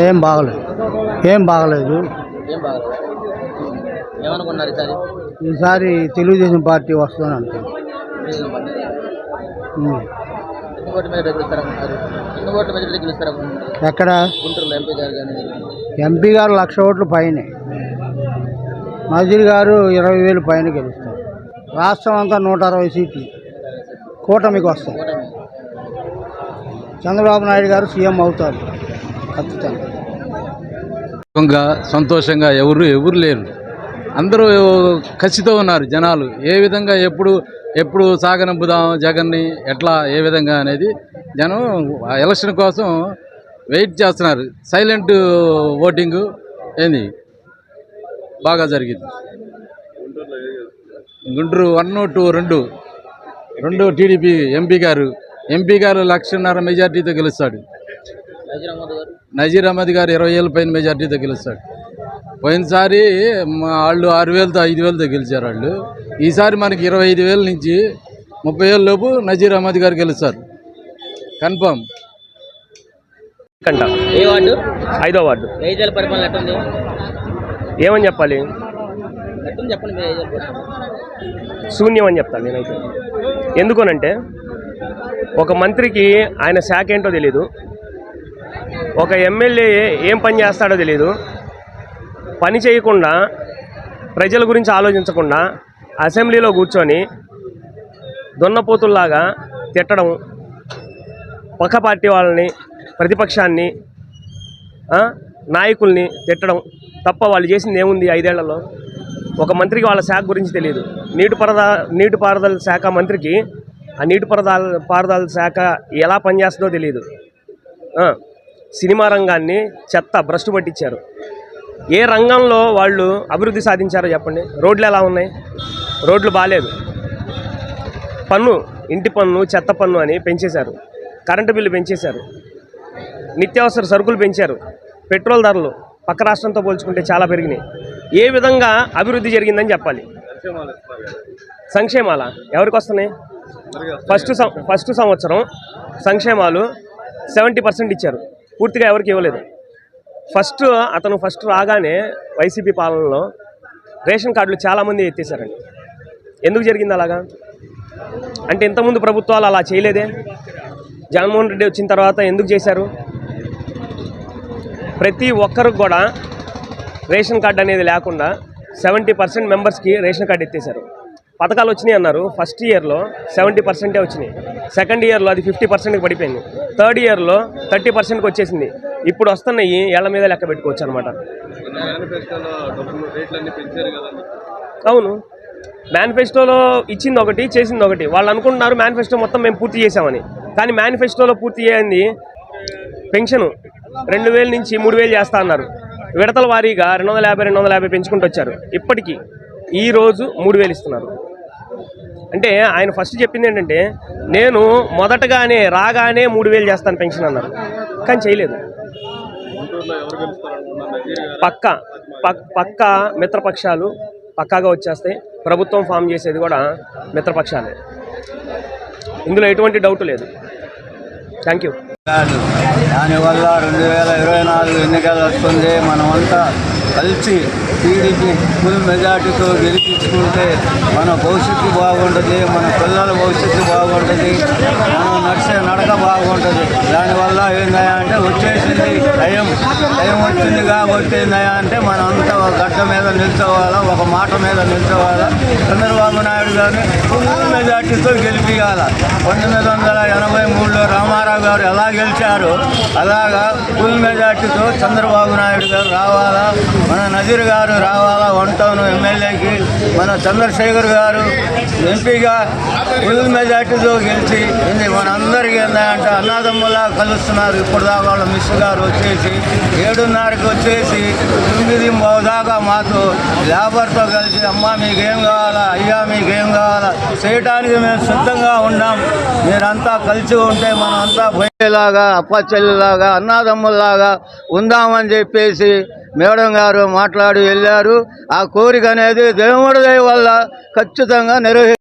ఏం బాగలేదు. ఏం బాగలేదు. ఈసారి? తెలుగుదేశం పార్టీ వస్తుందని గెలుస్తారనుకుంటారు ఎక్కడ? ఎంపీ గారు లక్ష ఓట్లు పైనే. నజీర్ గారు ఇరవై వేలు పైన గెలుస్తారు. రాష్ట్రం అంతా నూట అరవై సీట్లు. కూటమికి వస్తాయి. చంద్రబాబు నాయుడు గారు సీఎం అవుతారు. సంతోషంగా ఎవరు ఎవరు లేరు. అందరూ కసితో ఉన్నారు జనాలు. ఏ విధంగా ఎప్పుడు ఎప్పుడు సాగనంపుదాం జగన్ని ఎట్లా ఏ విధంగా అనేది జనం ఆ ఎలక్షన్ కోసం వెయిట్ చేస్తున్నారు. సైలెంట్ ఓటింగ్ ఏంది? బాగా జరిగింది. గుంటూరు వన్ టూ రెండు. రెండు టీడీపీ ఎంపీ గారు. ఎంపీ గారు లక్షన్నర మెజార్టీతో గెలుస్తాడు. నజీర్ అహ్మద్ గారు? నజీర్ అహ్మద్ గారు ఇరవై ఏళ్ళ పైన మెజార్టీతో గెలుస్తాడు. పోయినసారి మా వాళ్ళు ఆరు వేలతో ఐదు వేలతో గెలిచారు వాళ్ళు. ఈసారి మనకి ఇరవై ఐదు వేల నుంచి ముప్పై వేల లోపు నజీర్ అహ్మద్ గారు గెలుస్తారు. కన్ఫర్మ్ కంట. ఏ వార్డు? ఐదో వార్డు. ఐదేళ్ళ పరిపాలన ఎట్టుంది ఏమని చెప్పాలి? చెప్పండి శూన్యం అని చెప్తాను నేనైతే. ఎందుకనంటే ఒక మంత్రికి ఆయన శాఖ ఏంటో తెలియదు ఒక ఎమ్మెల్యే ఏం పని చేస్తాడో తెలియదు పని చేయకుండా ప్రజల గురించి ఆలోచించకుండా అసెంబ్లీలో కూర్చొని దున్నపోతుల్లాగా తిట్టడం పక్క పార్టీ వాళ్ళని ప్రతిపక్షాన్ని నాయకుల్ని తిట్టడం తప్ప వాళ్ళు చేసింది ఏముంది ఐదేళ్ళలో? ఒక మంత్రికి వాళ్ళ శాఖ గురించి తెలియదు నీటిపారుదల నీటిపారుదల శాఖ మంత్రికి ఆ నీటిపారుదల పారుదల శాఖ ఎలా పనిచేస్తుందో తెలియదు సినిమా రంగాన్ని చెత్త భ్రష్టు పట్టించారు. ఏ రంగంలో వాళ్ళు అభివృద్ధి సాధించారో చెప్పండి. రోడ్లు ఎలా ఉన్నాయి? రోడ్లు బాగాలేదు పన్ను ఇంటి పన్ను చెత్త పన్ను అని పెంచేశారు. Current bill పెంచేశారు. నిత్యావసర సరుకులు పెంచారు. పెట్రోల్ ధరలు పక్క రాష్ట్రంతో పోల్చుకుంటే చాలా పెరిగినాయి. ఏ విధంగా అభివృద్ధి జరిగిందని చెప్పాలి? సంక్షేమాల? ఎవరికి వస్తున్నాయి? ఫస్ట్ సం- ఫస్ట్ సంవత్సరం సంక్షేమాలు సెవెంటీ పర్సెంట్ ఇచ్చారు. పూర్తిగా ఎవరికి ఇవ్వలేదు. ఫస్ట్ అతను ఫస్ట్ రాగానే వైసీపీ పాలనలో రేషన్ కార్డులు చాలామంది ఎత్తేసారండి ఎందుకు జరిగింది అలాగా? అంటే ఇంతకుముందు ప్రభుత్వాలు అలా చేయలేదే? జగన్మోహన్ రెడ్డి వచ్చిన తర్వాత ఎందుకు చేశారు? ప్రతి ఒక్కరికి కూడా రేషన్ కార్డు అనేది లేకుండా సెవెంటీ పర్సెంట్ మెంబర్స్కి రేషన్ కార్డు ఎత్తేసారు పథకాలు వచ్చినాయి అన్నారు. ఫస్ట్ ఇయర్లో సెవెంటీ పర్సెంటే వచ్చినాయి. సెకండ్ ఇయర్లో అది ఫిఫ్టీ పర్సెంట్కి పడిపోయింది. థర్డ్ ఇయర్లో థర్టీ పర్సెంట్కి వచ్చేసింది. ఇప్పుడు వస్తున్నాయి ఏళ్ళ మీద లెక్క పెట్టుకోవచ్చు అనమాట అవును. మేనిఫెస్టోలో ఇచ్చింది ఒకటి చేసింది ఒకటి. వాళ్ళు అనుకుంటున్నారు మేనిఫెస్టో మొత్తం మేము పూర్తి చేసామని కానీ మేనిఫెస్టోలో పూర్తి చేయండి పెన్షన్. రెండు వేల నుంచి మూడు వేలు చేస్తా అన్నారు. విడతల వారీగా రెండు వందల యాభై రెండు వందల యాభై పెంచుకుంటూ వచ్చారు. ఇప్పటికీ ఈ రోజు మూడు వేలు ఇస్తున్నారు. అంటే ఆయన ఫస్ట్ చెప్పింది ఏంటంటే నేను మొదటగానే రాగానే మూడు వేలు చేస్తాను పెన్షన్ అన్నారు. కానీ చేయలేదు. పక్క పక్క మిత్రపక్షాలు పక్కాగా వచ్చేస్తాయి. ప్రభుత్వం ఫామ్ చేసేది కూడా మిత్రపక్షాలే. ఇందులో ఎటువంటి డౌట్ లేదు. థ్యాంక్ యూ దానివల్ల రెండు వేల ఇరవై నాలుగు ఎన్నికలు వస్తుంది. మనమంతా కలిసి టీడీపీ ఫుల్ మెజార్టీతో గెలిపించుకుంటే మన భవిష్యత్తు బాగుంటుంది మన పిల్లల భవిష్యత్తు బాగుంటుంది మనం నడిచే నడక బాగుంటుంది. దానివల్ల ఏందయా అంటే వచ్చేసింది టైం. టైం వచ్చింది కాబట్టి ఏందయా అంటే మనం అంతా ఒక గడ్డ మీద నిల్చోవాలా ఒక మాట మీద నిల్చోవాలా. చంద్రబాబు నాయుడు గారిని ఫుల్ మెజార్టీతో గెలిపించాల పంతొమ్మిది వందల ఎనభై మూడులో రామారావు గారు ఎలా గెలిచారు అలాగా ఫుల్ మెజార్టీతో చంద్రబాబు నాయుడు గారు రావాలా. మన నజీర్ గారు రావాలా వన్ టౌన్ ఎమ్మెల్యేకి. మన చంద్రశేఖర్ గారు ఎంపీగా ఫుల్ మెజార్టీతో గెలిచి ఇది మనందరికీ ఏంటంటే అన్నాదమ్ములా కలుస్తున్నారు. ఇప్పుడు దాకా వాళ్ళ మిస్ గారు వచ్చేసి ఏడున్నరకి వచ్చేసి తొమ్మిది దాకా మాతో లేబర్తో కలిసి అమ్మ మీకేం కావాలా? అయ్యా మీకేం కావాలా? చేయటానికి మేము సిద్ధంగా ఉన్నాం. మీరంతా కలిసి ఉంటే మనం అంతా పోయేలాగా అప్పచెల్లిలాగా అన్నాదమ్ముల్లాగా ఉందామని చెప్పేసి మేడం గారు మాట్లాడి వెళ్ళారు. ఆ కోరిక అనేది దేవుడి దయ వల్ల ఖచ్చితంగా నిర్వహి